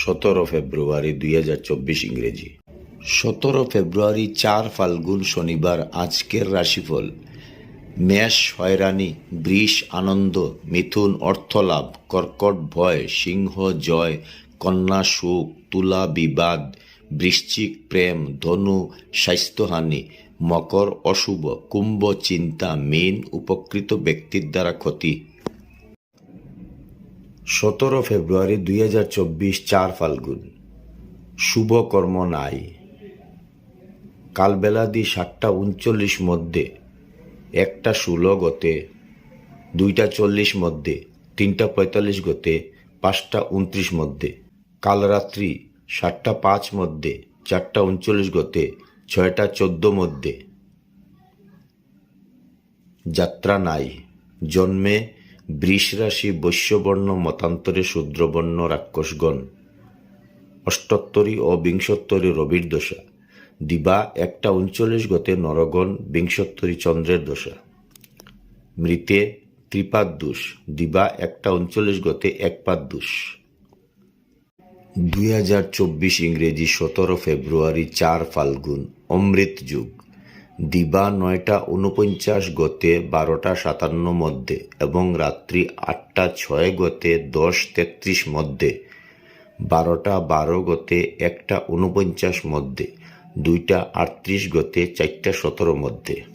সতেরো ফেব্রুয়ারি দুই হাজার চব্বিশ ইংরেজি। সতেরো ফেব্রুয়ারি চার ফাল্গুন শনিবার আজকের রাশিফল। মেষ, হয়রানি বৃষ আনন্দ, মিথুন, অর্থলাভ, কর্কট, ভয়, সিংহ, জয়, কন্যা, সুখ, তুলা, বিবাদ, বৃশ্চিক, প্রেম, ধনু, স্বাস্থ্যহানি, মকর, অশুভ, কুম্ভ, চিন্তা, মীন, উপকৃত ব্যক্তির দ্বারা ক্ষতি। সতেরো ফেব্রুয়ারি দুই হাজার চব্বিশ, চার ফাল্গুন। শুভ কর্ম নাই। কালবেলাদি সাতটা উনচল্লিশ মধ্যে, একটা ষোলো গতে, দুইটা চল্লিশ মধ্যে, তিনটা পঁয়তাল্লিশ গতে, পাঁচটা উনত্রিশ মধ্যে। কাল রাত্রি সাতটা পাঁচ মধ্যে, চারটা উনচল্লিশ গতে, ছয়টা চোদ্দ মধ্যে। যাত্রা নাই। জন্মে বৃষ রাশি বৈশ্যবর্ণ মতান্তরে শূদ্রবর্ণ রাক্ষসগণ। অষ্টোত্তরী ও বিংশোত্তরী রবির দশা। দিবা একটা উনচল্লিশ গতে নরগণ, বিংশোত্তরী চন্দ্রের দশা। মৃতে ত্রিপাদ দোষ, দিবা একটা উনচল্লিশ গতে একপাদ দোষ। দুই হাজার চব্বিশ ইংরেজি সতেরো ফেব্রুয়ারি চার ফাল্গুন, অমৃত যুগ। দিবা নয়টা উনপঞ্চাশ গতে বারোটা সাতান্ন মধ্যে এবং রাত্রি আটটা ছয় গতে দশ তেত্রিশ মধ্যে, বারোটা বারো গতে একটা উনপঞ্চাশ মধ্যে, দুইটা আটত্রিশ গতে চারটা সতেরো মধ্যে।